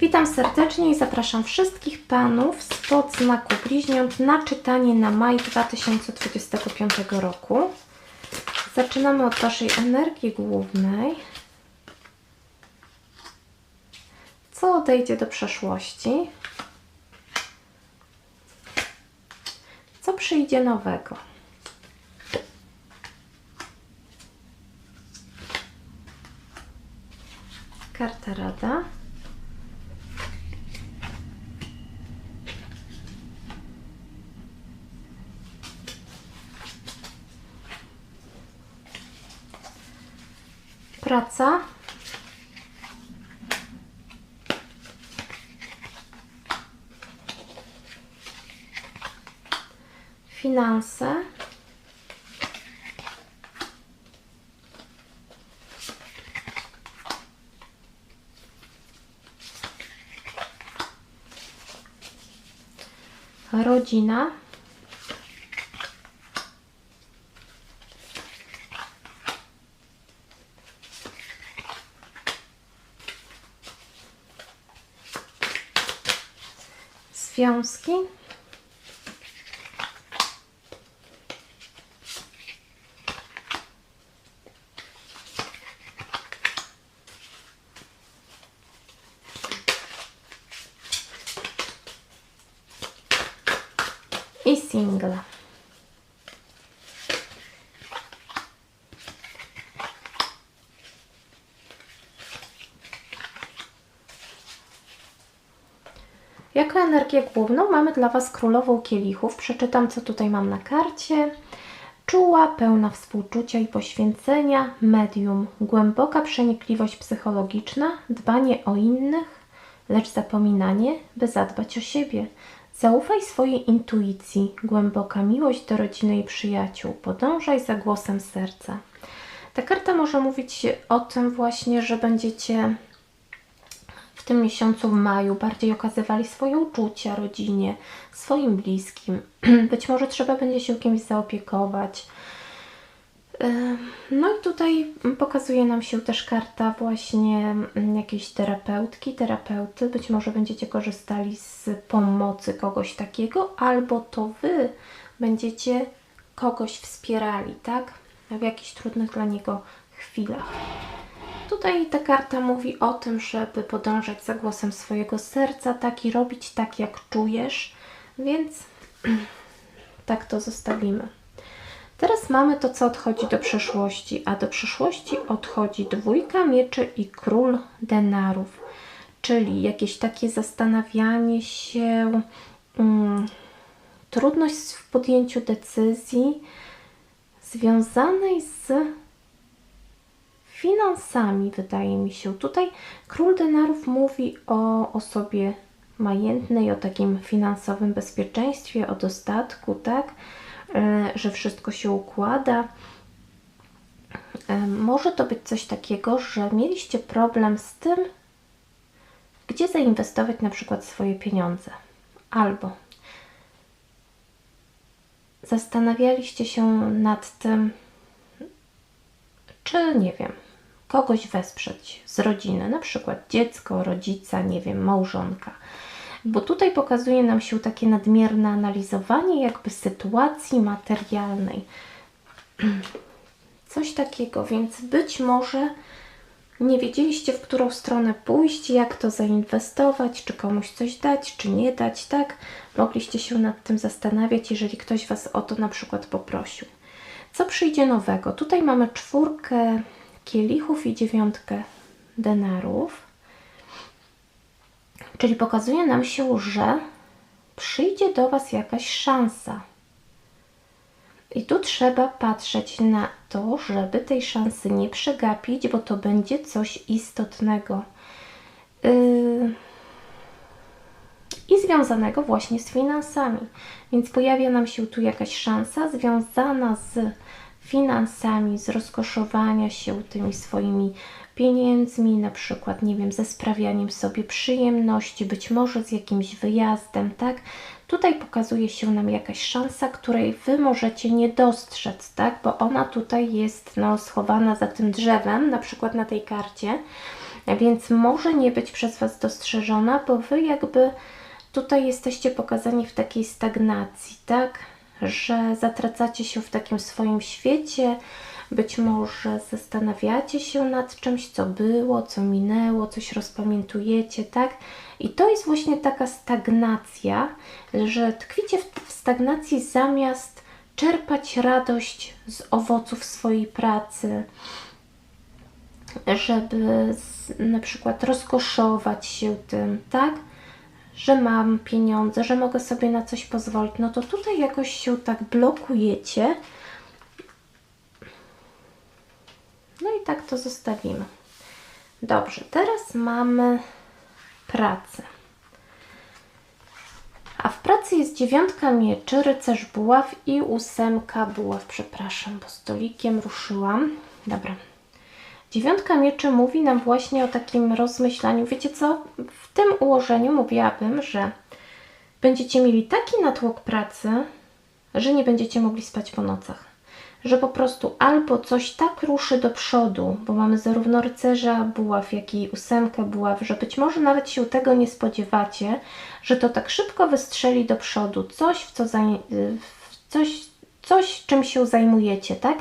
Witam serdecznie i zapraszam wszystkich panów spod znaku bliźniąt na czytanie na maj 2025 roku. Zaczynamy od Waszej energii głównej. Co odejdzie do przeszłości? Co przyjdzie nowego? Karta Rada. Praca. Finanse. Rodzina. Związki. I single. Jako energię główną mamy dla Was królową kielichów. Przeczytam, co tutaj mam na karcie. Czuła, pełna współczucia i poświęcenia, medium, głęboka przenikliwość psychologiczna, dbanie o innych, lecz zapominanie, by zadbać o siebie. Zaufaj swojej intuicji, głęboka miłość do rodziny i przyjaciół, podążaj za głosem serca. Ta karta może mówić o tym właśnie, że będziecie w tym miesiącu w maju bardziej okazywali swoje uczucia rodzinie, swoim bliskim. Być może trzeba będzie się kimś zaopiekować. No i tutaj pokazuje nam się też karta właśnie mm, jakiejś terapeutki, terapeuty. Być może będziecie korzystali z pomocy kogoś takiego, albo to Wy będziecie kogoś wspierali, tak? W jakichś trudnych dla niego chwilach. Tutaj ta karta mówi o tym, żeby podążać za głosem swojego serca, tak i robić tak, jak czujesz, więc tak to zostawimy. Teraz mamy to, co odchodzi do przeszłości, a do przeszłości odchodzi dwójka mieczy i król denarów, czyli jakieś takie zastanawianie się, mm, trudność w podjęciu decyzji związanej z finansami, wydaje mi się. Tutaj król denarów mówi o osobie majętnej, o takim finansowym bezpieczeństwie, o dostatku, tak? E, Że wszystko się układa. E, Może to być coś takiego, że mieliście problem z tym, gdzie zainwestować na przykład swoje pieniądze. Albo zastanawialiście się nad tym, czy nie wiem, kogoś wesprzeć z rodziny, na przykład dziecko, rodzica, nie wiem, małżonka. Bo tutaj pokazuje nam się takie nadmierne analizowanie jakby sytuacji materialnej. Coś takiego, więc być może nie wiedzieliście, w którą stronę pójść, jak to zainwestować, czy komuś coś dać, czy nie dać, tak? Mogliście się nad tym zastanawiać, jeżeli ktoś Was o to na przykład poprosił. Co przyjdzie nowego? Tutaj mamy czwórkę kielichów i dziewiątkę denarów. Czyli pokazuje nam się, że przyjdzie do Was jakaś szansa. I tu trzeba patrzeć na to, żeby tej szansy nie przegapić, bo to będzie coś istotnego. Yy, i związanego właśnie z finansami. Więc pojawia nam się tu jakaś szansa związana z finansami, z rozkoszowania się tymi swoimi pieniędzmi, na przykład, nie wiem, ze sprawianiem sobie przyjemności, być może z jakimś wyjazdem, tak? Tutaj pokazuje się nam jakaś szansa, której Wy możecie nie dostrzec, tak? Bo ona tutaj jest no, schowana za tym drzewem, na przykład na tej karcie, więc może nie być przez Was dostrzeżona, bo Wy jakby tutaj jesteście pokazani w takiej stagnacji, tak? Że zatracacie się w takim swoim świecie, być może zastanawiacie się nad czymś, co było, co minęło, coś rozpamiętujecie, tak? I to jest właśnie taka stagnacja, że tkwicie w, stagnacji zamiast czerpać radość z owoców swojej pracy, żeby na przykład rozkoszować się tym, tak? Że mam pieniądze, że mogę sobie na coś pozwolić, no to tutaj jakoś się tak blokujecie. No i tak to zostawimy. Dobrze, teraz mamy pracę. A w pracy jest dziewiątka mieczy, rycerz buław i ósemka buław. Przepraszam, bo stolikiem ruszyłam. Dobra. Dziewiątka mieczy mówi nam właśnie o takim rozmyślaniu. Wiecie co? W tym ułożeniu mówiłabym, że będziecie mieli taki natłok pracy, że nie będziecie mogli spać po nocach. Że po prostu albo coś tak ruszy do przodu, bo mamy zarówno rycerza buław, jak i ósemkę buław, że być może nawet się tego nie spodziewacie, że to tak szybko wystrzeli do przodu, coś, w co coś, coś czym się zajmujecie, tak?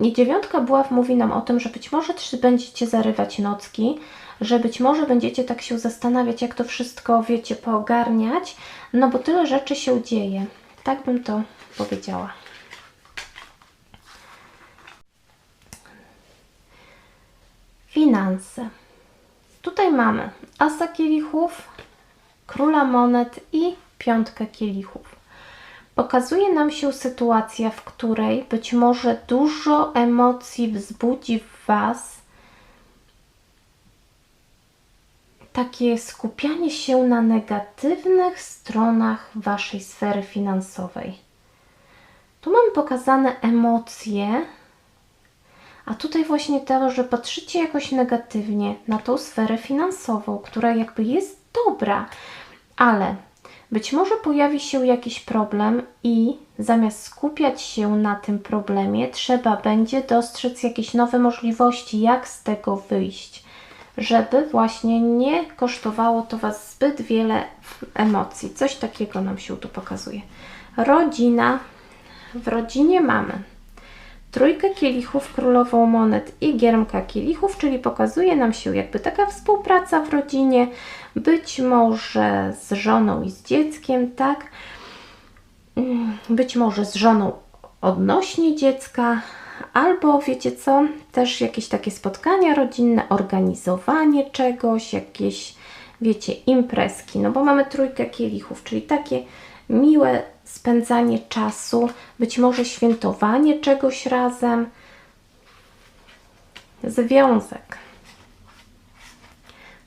I dziewiątka buław mówi nam o tym, że być może też będziecie zarywać nocki, że być może będziecie tak się zastanawiać, jak to wszystko, wiecie, poogarniać, no bo tyle rzeczy się dzieje. Tak bym to powiedziała. Finanse. Tutaj mamy asa kielichów, króla monet i piątkę kielichów. Pokazuje nam się sytuacja, w której być może dużo emocji wzbudzi w Was takie skupianie się na negatywnych stronach Waszej sfery finansowej. Tu mamy pokazane emocje, a tutaj właśnie to, że patrzycie jakoś negatywnie na tą sferę finansową, która jakby jest dobra, ale być może pojawi się jakiś problem i zamiast skupiać się na tym problemie, trzeba będzie dostrzec jakieś nowe możliwości, jak z tego wyjść, żeby właśnie nie kosztowało to Was zbyt wiele emocji. Coś takiego nam się tu pokazuje. Rodzina. W rodzinie mamy trójkę kielichów, królową monet i giermka kielichów, czyli pokazuje nam się jakby taka współpraca w rodzinie, być może z żoną i z dzieckiem, tak? Mm, być może z żoną odnośnie dziecka, albo wiecie co, też jakieś takie spotkania rodzinne, organizowanie czegoś, jakieś, wiecie, imprezki, no bo mamy trójkę kielichów, czyli takie miłe spędzanie czasu, być może świętowanie czegoś razem, związek.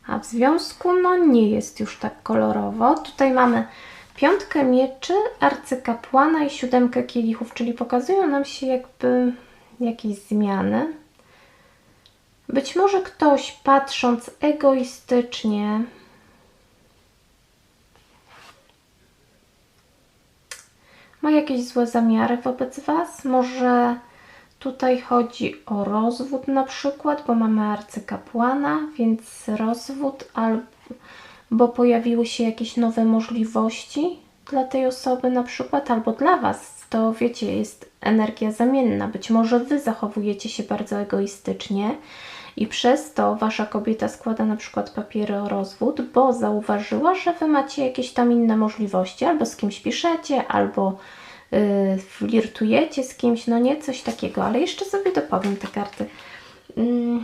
A w związku no nie jest już tak kolorowo. Tutaj mamy piątkę mieczy, arcykapłana i siódemkę kielichów, czyli pokazują nam się jakby jakieś zmiany. Być może ktoś patrząc egoistycznie ma jakieś złe zamiary wobec Was. Może tutaj chodzi o rozwód na przykład, bo mamy arcykapłana, więc rozwód albo pojawiły się jakieś nowe możliwości dla tej osoby na przykład, albo dla Was. To wiecie, jest energia zamienna. Być może Wy zachowujecie się bardzo egoistycznie i przez to Wasza kobieta składa na przykład papiery o rozwód, bo zauważyła, że Wy macie jakieś tam inne możliwości, albo z kimś piszecie, albo yy, flirtujecie z kimś, no nie, coś takiego, ale jeszcze sobie dopowiem te karty. Yy.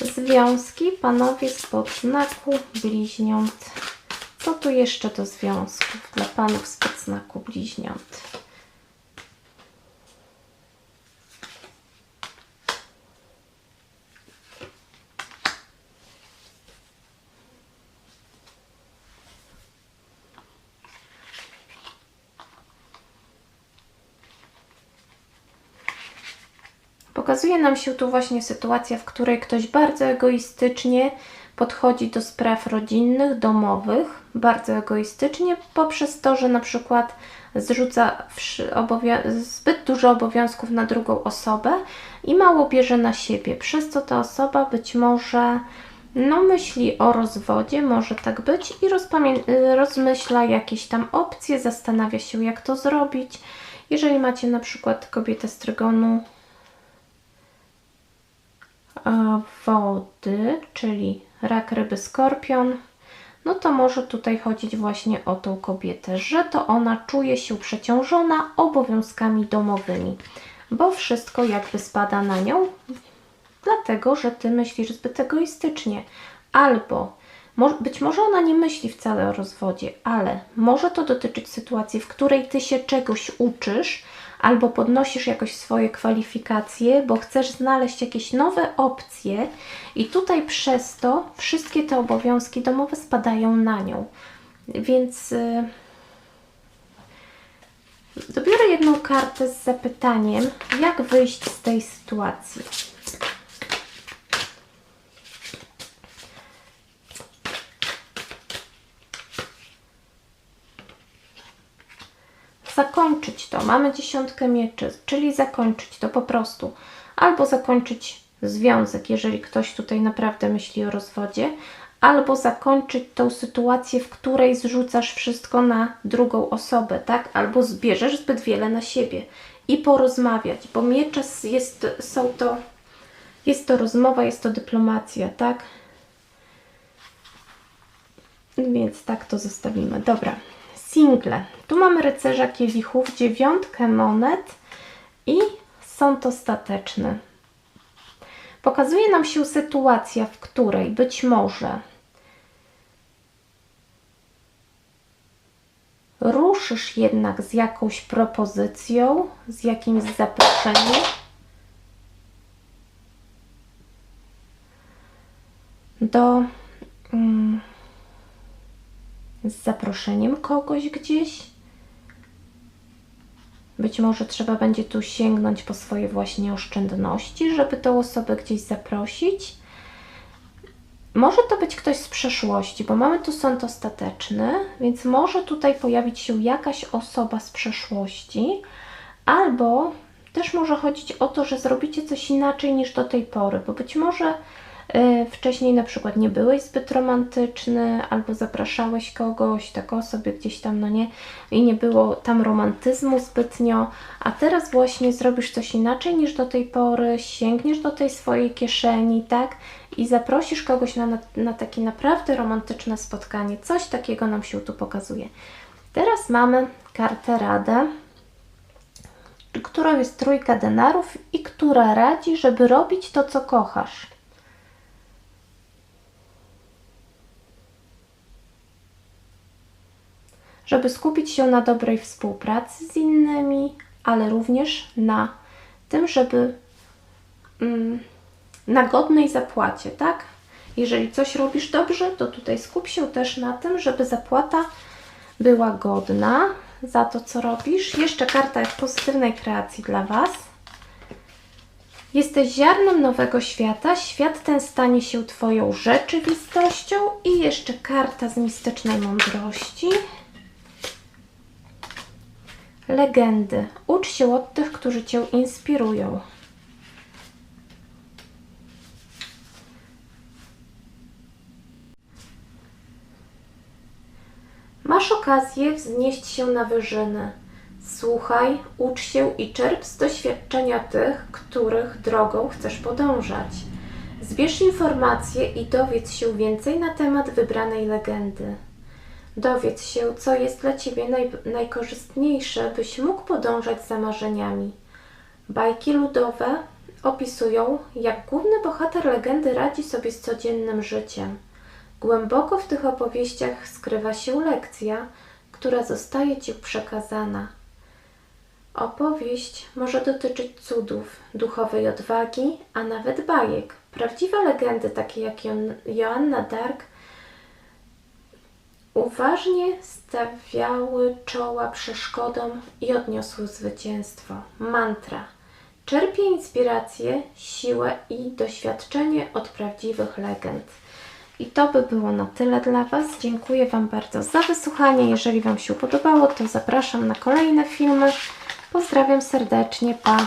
Związki, panowie spod znaku bliźniąt. Co tu jeszcze do związków dla panów spod znaku bliźniąt? Pokazuje nam się tu właśnie sytuacja, w której ktoś bardzo egoistycznie podchodzi do spraw rodzinnych, domowych, bardzo egoistycznie, poprzez to, że na przykład zrzuca zbyt dużo obowiązków na drugą osobę i mało bierze na siebie, przez co ta osoba być może no, myśli o rozwodzie, może tak być, i rozmyśla jakieś tam opcje, zastanawia się, jak to zrobić. Jeżeli macie na przykład kobietę z trygonu wody, czyli rak, ryby, skorpion, no to może tutaj chodzić właśnie o tą kobietę, że to ona czuje się przeciążona obowiązkami domowymi, bo wszystko jakby spada na nią, dlatego że ty myślisz zbyt egoistycznie. Albo być może ona nie myśli wcale o rozwodzie, ale może to dotyczyć sytuacji, w której ty się czegoś uczysz, albo podnosisz jakoś swoje kwalifikacje, bo chcesz znaleźć jakieś nowe opcje, i tutaj przez to wszystkie te obowiązki domowe spadają na nią. Więc. y, Dobiorę jedną kartę z zapytaniem, jak wyjść z tej sytuacji. Zakończyć to. Mamy dziesiątkę mieczy, czyli zakończyć to po prostu. Albo zakończyć związek, jeżeli ktoś tutaj naprawdę myśli o rozwodzie, albo zakończyć tą sytuację, w której zrzucasz wszystko na drugą osobę, tak? Albo zbierzesz zbyt wiele na siebie i porozmawiać, bo miecze jest, są to, jest to rozmowa, jest to dyplomacja, tak? Więc tak to zostawimy. Dobra, single. Tu mamy rycerza kielichów, dziewiątkę monet i sąd ostateczny. Pokazuje nam się sytuacja, w której być może ruszysz jednak z jakąś propozycją, z jakimś zaproszeniem. Do. Mm, z zaproszeniem kogoś gdzieś. Być może trzeba będzie tu sięgnąć po swoje właśnie oszczędności, żeby tę osobę gdzieś zaprosić. Może to być ktoś z przeszłości, bo mamy tu sąd ostateczny, więc może tutaj pojawić się jakaś osoba z przeszłości, albo też może chodzić o to, że zrobicie coś inaczej niż do tej pory, bo być może wcześniej na przykład nie byłeś zbyt romantyczny, albo zapraszałeś kogoś, tak sobie gdzieś tam, no nie, i nie było tam romantyzmu zbytnio, a teraz właśnie zrobisz coś inaczej niż do tej pory, sięgniesz do tej swojej kieszeni, tak, i zaprosisz kogoś na, na, na takie naprawdę romantyczne spotkanie. Coś takiego nam się tu pokazuje. Teraz mamy kartę Radę, którą jest trójka denarów i która radzi, żeby robić to, co kochasz. Żeby skupić się na dobrej współpracy z innymi, ale również na tym, żeby mm, na godnej zapłacie, tak? Jeżeli coś robisz dobrze, to tutaj skup się też na tym, żeby zapłata była godna za to, co robisz. Jeszcze karta pozytywnej kreacji dla Was. Jesteś ziarnem nowego świata. Świat ten stanie się Twoją rzeczywistością. I jeszcze karta z mistycznej mądrości. Legendy. Ucz się od tych, którzy Cię inspirują. Masz okazję wznieść się na wyżyny. Słuchaj, ucz się i czerp z doświadczenia tych, których drogą chcesz podążać. Zbierz informacje i dowiedz się więcej na temat wybranej legendy. Dowiedz się, co jest dla Ciebie naj, najkorzystniejsze, byś mógł podążać za marzeniami. Bajki ludowe opisują, jak główny bohater legendy radzi sobie z codziennym życiem. Głęboko w tych opowieściach skrywa się lekcja, która zostaje Ci przekazana. Opowieść może dotyczyć cudów, duchowej odwagi, a nawet bajek. Prawdziwe legendy, takie jak Jon- Joanna Dark, uważnie stawiały czoła przeszkodom i odniosły zwycięstwo. Mantra. Czerpie inspirację, siłę i doświadczenie od prawdziwych legend. I to by było na tyle dla Was. Dziękuję Wam bardzo za wysłuchanie. Jeżeli Wam się podobało, to zapraszam na kolejne filmy. Pozdrawiam serdecznie. Pa!